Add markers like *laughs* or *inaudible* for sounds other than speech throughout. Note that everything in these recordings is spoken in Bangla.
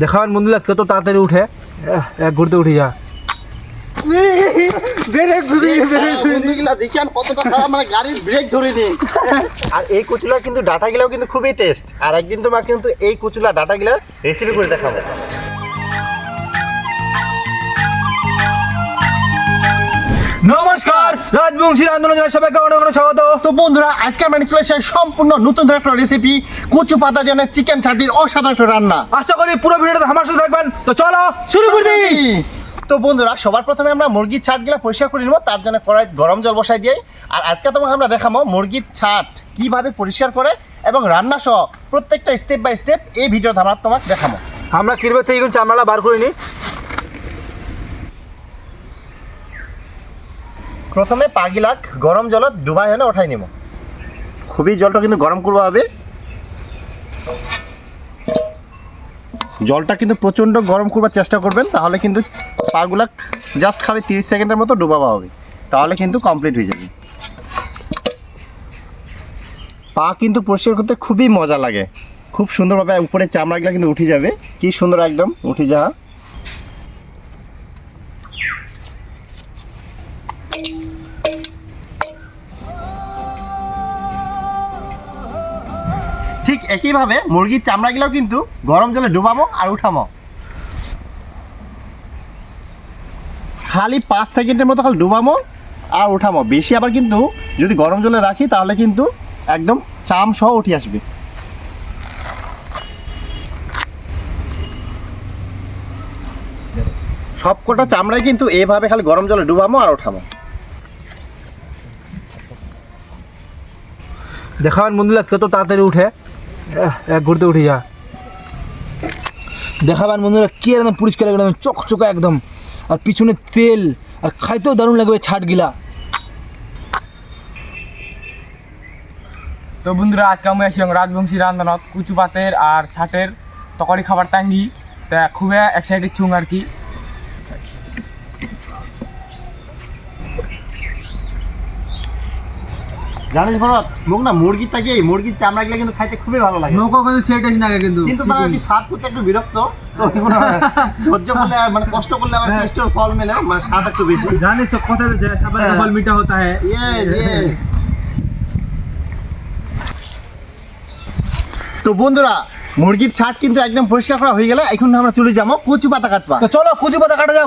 দেখাবেন বন্ধুরা কত তাড়াতাড়ি উঠে? এহ, এক ঘুরতে উঠে যা। *laughs* বন্ধুগুলা দেখেন কতটা খারাপ মানে গাড়ির ব্রেক ধরে নি আর এই কুচুলা কিন্তু ডাটাগুলাও কিন্তু খুবই টেস্ট আর একদিন তোমার কিন্তু এই ডাটা ডাটাগুলার রেসিপি করে দেখাবো। নমস্কার রাজবংশী আন্দোলন জানাই সবাইকে অনেক অনেক স্বাগত। তো বন্ধুরা আজকে আমরা চলে এসেছি সম্পূর্ণ নতুন ধরনের একটা রেসিপি কচু পাতা দিয়ে চিকেন ছাটির অসাধারণ রান্না। আশা করি পুরো ভিডিওটা আমার সাথে থাকবেন। তো চলো শুরু করে দিই। তো বন্ধুরা সবার প্রথমে আমরা মুরগির ছাটগুলা পরিষ্কার করে নেব তার জন্য কড়াই গরম জল বসাই দিই। আর আজকে তোমাকে আমরা দেখাবো মুরগির ছাট কীভাবে পরিষ্কার করে এবং রান্না সহ প্রত্যেকটা স্টেপ বাই স্টেপ এই ভিডিওতে আমরা তোমাকে দেখাবো। আমরা কিরবে থেকে চামড়াটা বার করে নিই? প্রথমে পাগিলাক গরম জলত ডুবাই হলে ওঠাই নিব খুবই জলটা কিন্তু গরম করব হবে। জলটা কিন্তু প্রচণ্ড গরম করবার চেষ্টা করবেন, তাহলে কিন্তু পাগুলা জাস্ট খালি তিরিশ সেকেন্ডের মতো ডুবাবা হবে। তাহলে কিন্তু কমপ্লিট হয়ে যাবে। পা কিন্তু পরিষ্কার করতে খুবই মজা লাগে। খুব সুন্দরভাবে উপরে চামড়াগুলো কিন্তু উঠে যাবে। কি সুন্দর একদম, উঠে যাওয়া। একইভাবে মুরগির চামড়াগুলোও কিন্তু গরম জলে ডুবাবো আর উঠামো খালি পাঁচ সেকেন্ডের মতো খালি ডুবামো আর উঠামো বেশি আবার কিন্তু যদি গরম জলে রাখি, তাহলে কিন্তু একদম চাম সহ উঠে আসবে। সব কটা চামড়াই কিন্তু এভাবে খালি গরম জলে ডুবামো আর উঠামো দেখাবেন বন্ধুরা, কত তাড়াতাড়ি উঠে। এক ঘুরতে উঠে যা। দেখাবেন বন্ধুরা, কি একদম পরিষ্কার একদম, চকচকা একদম। আর পিছনে তেল, আর খাইতেও দারুণ লাগবে ছাটগিলা। তো বন্ধুরা, আজকে আমি আসি রাজবংশী রান্ধনত কুচু পাতের আর ছাটের তকারি খাবার টাঙ্গি। তা খুবই এক্সাইটেড ছুং আর কি। জানিস ভরত মোক না কি মুরগির চামড়াগুলো কিন্তু খাইতে খুবই ভালো লাগে। নৌকা কিন্তু না কিন্তু। কিন্তু মানে স্বাদ করতে একটু বিরক্ত? তো ধৈর্য করলে মানে কষ্ট করলে আবার টেস্টের ফল মেলে মানে স্বাদ একটু বেশি। জানিস তো কথা যায় হ্যাঁ। ফল মিঠা হতা হ্যাঁ Yes, yes. তো বন্ধুরা মুরগির ছাট কিন্তু একদম পরিষ্কার করা হয়ে গেলে এখন আমরা চলে যাব কচু পাতা কাটবা চলো কচু পাতা কাটা যাও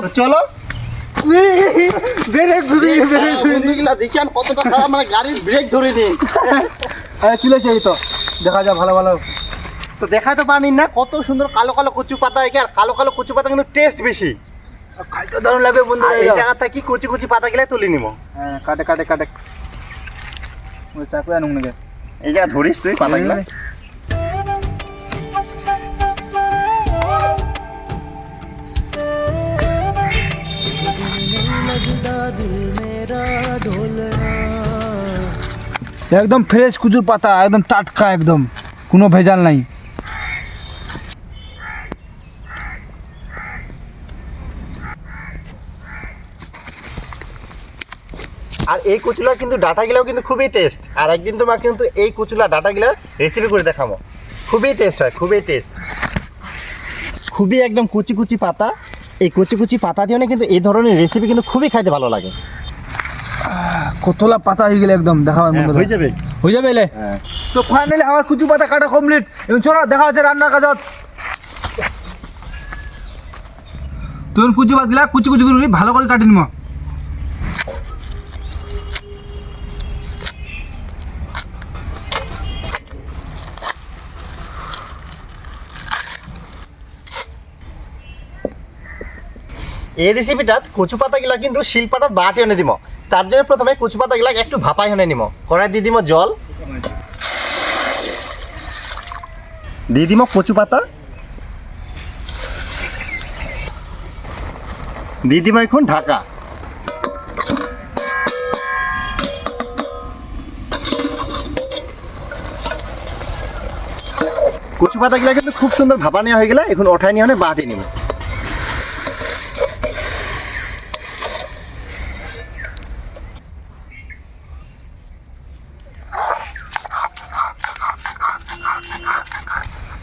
তো কতটা খারাপ মানে গাড়ির ব্রেক ধরে নি চলেছে এই তো। দেখা যা ভালো ভালো। তো পারেন না কত সুন্দর কালো কালো কচু পাতা একে আর কালো কালো কচু পাতা কিন্তু টেস্ট বেশি। খাইতে দারুণ লাগবে বন্ধুরা এই এই জায়গা থেকে কচি কচি পাতা গেলে তুলে নিব। হ্যাঁ কাটে কাটে কাটে। চাকু আনুন এই জায়গা ধরিস তুই পাতাগুলা। একদম ফ্রেশ কুচুর পাতা, একদম টাটকা, একদম। কোনো ভেজাল নাই। আর এই কচুলা কিন্তু ডাটাগুলাও কিন্তু খুবই টেস্ট আর একদিন তোমার কিন্তু এই কচুলা ডাটাগুলার রেসিপি করে দেখাবো। খুবই টেস্ট হয়, খুবই টেস্ট খুবই একদম কুচি কুচি পাতা। এই কুচি কুচি পাতা দিয়ে কিন্তু এই ধরনের রেসিপি কিন্তু খুবই খাইতে ভালো লাগে। কতলা পাতা হয়ে গেলে একদম দেখাবেন বন্ধুরা। হয়ে যাবে। হয়ে যাবে এলে তো ফাইনালি আমার কুচু পাতা কাটা কমপ্লিট এবং চলো দেখা হচ্ছে রান্নার কাজত। তুমি কুচি পাত গিলা কুচি কুচি করে ভালো করে কাটি নিব এই রেসিপিটাত কচু পাতাগুলা কিন্তু শিলপাটাত বাটি এনে দিব তার জন্য প্রথমে কচু পাতাগুলা একটু ভাপাই এনে নিব কড়াই দিয়ে দিব জল। দিয়ে দিব কচু পাতা দিয়ে দিব এখন ঢাকা। কচু পাতাগুলা কিন্তু খুব সুন্দর ভাপা নেওয়া হয়ে গেলে এখন ওঠাই নিয়ে বাটি নিব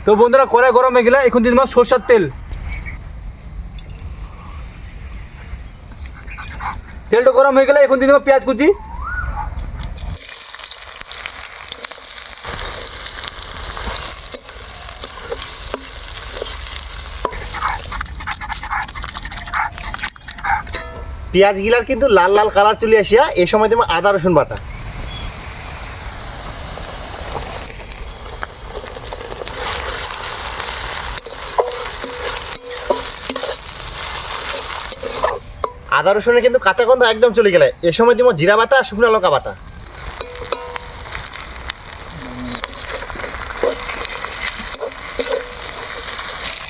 তো বন্ধুরা, কড়াই গরম গেলে এখন দিয়ে দিলাম সরষার তেল। তেলটা গরম হয়ে গেলে এখন দিয়ে দেবো পেঁয়াজ কুচি। পেঁয়াজ গিলার কিন্তু লাল লাল কালার চলে আসিয়া এই সময় দেবো আদা রসুন বাটা। আদা রসুনের কিন্তু কাঁচা গন্ধ একদম চলে গেলে। এ সময় দিব জিরা বাটা, শুকনো লঙ্কা বাটা।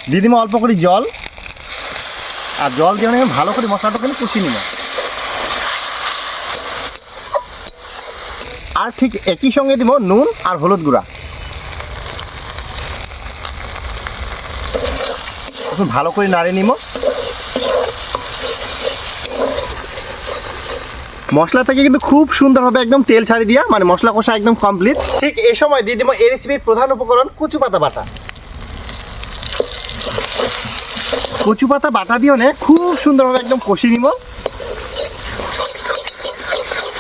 দিয়ে দিব অল্প করে জল। আর জল দিয়ে অনেক ভালো করে মশলাটা কিন্তু কষিয়ে নিব। আর ঠিক একই সঙ্গে দিব নুন আর হলুদ গুঁড়া। ভালো করে নাড়ে নিব। মশলা থেকে কিন্তু খুব সুন্দর হবে একদম তেল ছাড়ি দিয়া মানে মশলা কষা একদম কমপ্লিট ঠিক এই সময় দিয়ে দিব এই রেসিপির প্রধান উপকরণ কচু পাতা বাটা। কচু পাতা বাটা দিয়ে নে খুব সুন্দরভাবে একদম কষিয়ে নিব।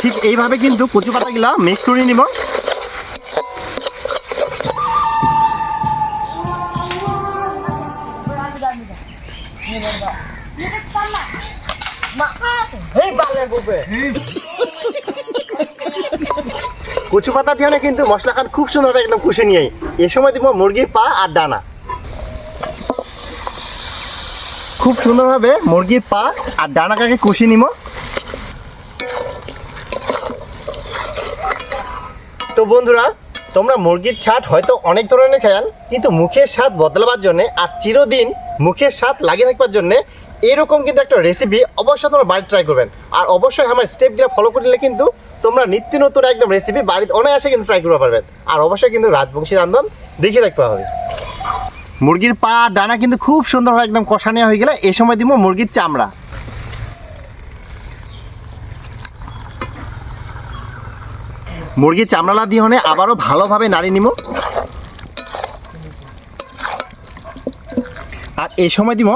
ঠিক এইভাবে কিন্তু কচু পাতাগুলা মিক্স করে নিব। কচু পাতা দিয়ে নে কিন্তু মশলা খান খুব সুন্দর একদম কষে নিয়ে এই সময় দিব মুরগির পা আর ডানা খুব সুন্দর সুন্দরভাবে মুরগির পা আর ডানাটাকে কষিয়ে নিব। তো বন্ধুরা, তোমরা মুরগির ছাট হয়তো অনেক ধরনের খান কিন্তু মুখের স্বাদ বদলাবার জন্য আর চিরদিন মুখের স্বাদ লাগিয়ে থাকবার জন্য এরকম কিন্তু একটা রেসিপি অবশ্যই তোমরা বাড়িতে ট্রাই করবেন। আর অবশ্যই আমার স্টেপগুলো ফলো করলে কিন্তু তোমরা নিত্য নতুন একদম রেসিপি বাড়িতে অনায়াসে কিন্তু ট্রাই করতে পারবেন। আর অবশ্যই কিন্তু রাজবংশী রান্ধন দেখে রাখতে হবে। মুরগির পা, ডানা কিন্তু খুব সুন্দরভাবে একদম কষা নেওয়া হয়ে গেলে এই সময় দিব মুরগির চামড়া। মুরগির চামড়ালা দিয়ে হনে আবারও ভালোভাবে নাড়ি নিব আর এই সময় দিব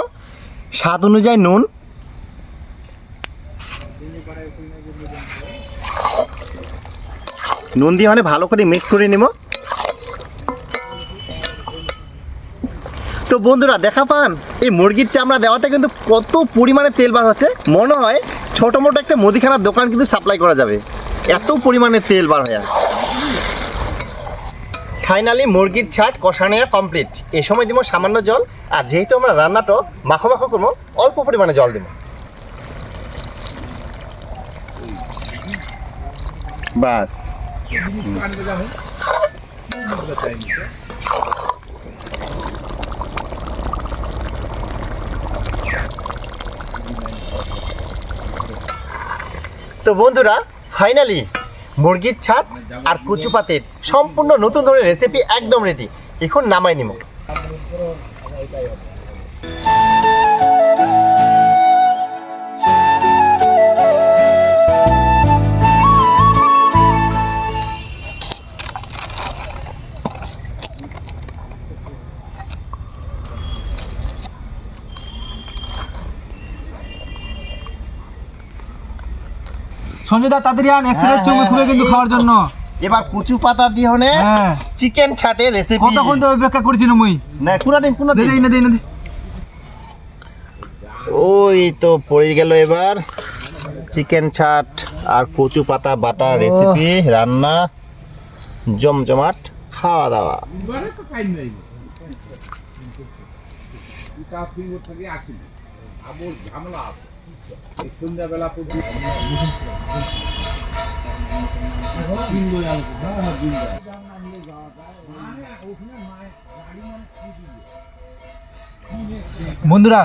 স্বাদ অনুযায়ী নুন। নুন দিয়ে হনে ভালো করে মিক্স করে নিব। তো বন্ধুরা, দেখা পান? এই মুরগির চামড়া দেওয়াতে কিন্তু কত পরিমাণে তেল বার হচ্ছে। মনে হয় ছোটো মোটো একটা মুদিখানার দোকান কিন্তু সাপ্লাই করা যাবে। এত পরিমাণে তেল বার হয়ে ফাইনালি মুরগির ছাট কষা নেওয়া কমপ্লিট। এই সময় দিব সামান্য জল, আর যেহেতু আমরা রান্নাটা মাখো মাখো করব, অল্প পরিমাণে জল দিব। বাস। তো বন্ধুরা, ফাইনালি মুরগির ছাট আর কচু পাতের সম্পূর্ণ নতুন ধরনের রেসিপি একদম রেডি এখন নামাই নিব সঞ্জয় দা তাড়াতাড়ি আন হ্যাঁ, হ্যাঁ, খুলে কিন্তু খাওয়ার জন্য। এবার কচু পাতা দিয়ে হনে হ্যাঁ। চিকেন ছাটে রেসিপি কতক্ষণ তো অপেক্ষা করছিল মুই না পুরা দিন পুরা দিন। না না ওই তো পড়ে গেল এবার। চিকেন ছাট আর কচু পাতা বাটা রেসিপি রান্না জমজমাট খাওয়া দাওয়া সন্ধ্যাবেলা পর্যন্ত। ওখানে গাড়ি মানে বন্ধুরা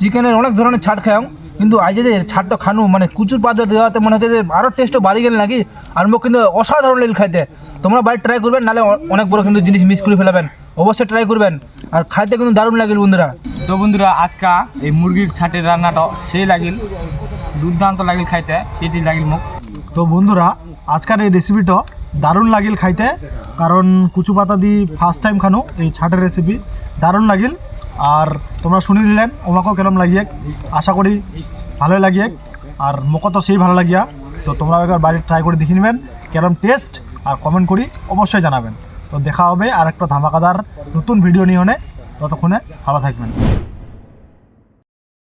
চিকেনের অনেক ধরনের ছাট খাও কিন্তু আজ যে ছাটটা খানু মানে কুচুর পাতা দেওয়াতে মনে হচ্ছে যে আরও টেস্টও বাড়ি গেল নাকি? আর মুখ কিন্তু অসাধারণ লেগে খাইতে। তোমরা বাড়ি ট্রাই করবেন নাহলে অনেক বড় কিন্তু জিনিস মিস করে ফেলাবেন। অবশ্যই ট্রাই করবেন। আর খাইতে কিন্তু দারুণ লাগিল বন্ধুরা। তো বন্ধুরা আজকা এই মুরগির ছাটের রান্নাটা সেই লাগিল দুর্দান্ত লাগিল খাইতে সেটি লাগিল মুখ। তো বন্ধুরা আজকের এই রেসিপিটা দারুণ লাগিল খাইতে কারণ কুচু পাতা দিয়ে ফার্স্ট টাইম খানো এই ছাটের রেসিপি দারুণ লাগিল। আর তোমরা শুনি নিলেন ওমাকেও কেরম লাগিয়ে, আশা করি ভালোই লাগিয়ে, আর মোকো তো সেই ভালো লাগিয়া। তো তোমরা একবার বাড়ির ট্রাই করে দেখে নেবেন, কেরম টেস্ট আর কমেন্ট করি, অবশ্যই জানাবেন। তো দেখা হবে আর একটা ধামাকাদার নতুন ভিডিও নিয়ে ততক্ষণে ভালো থাকবেন।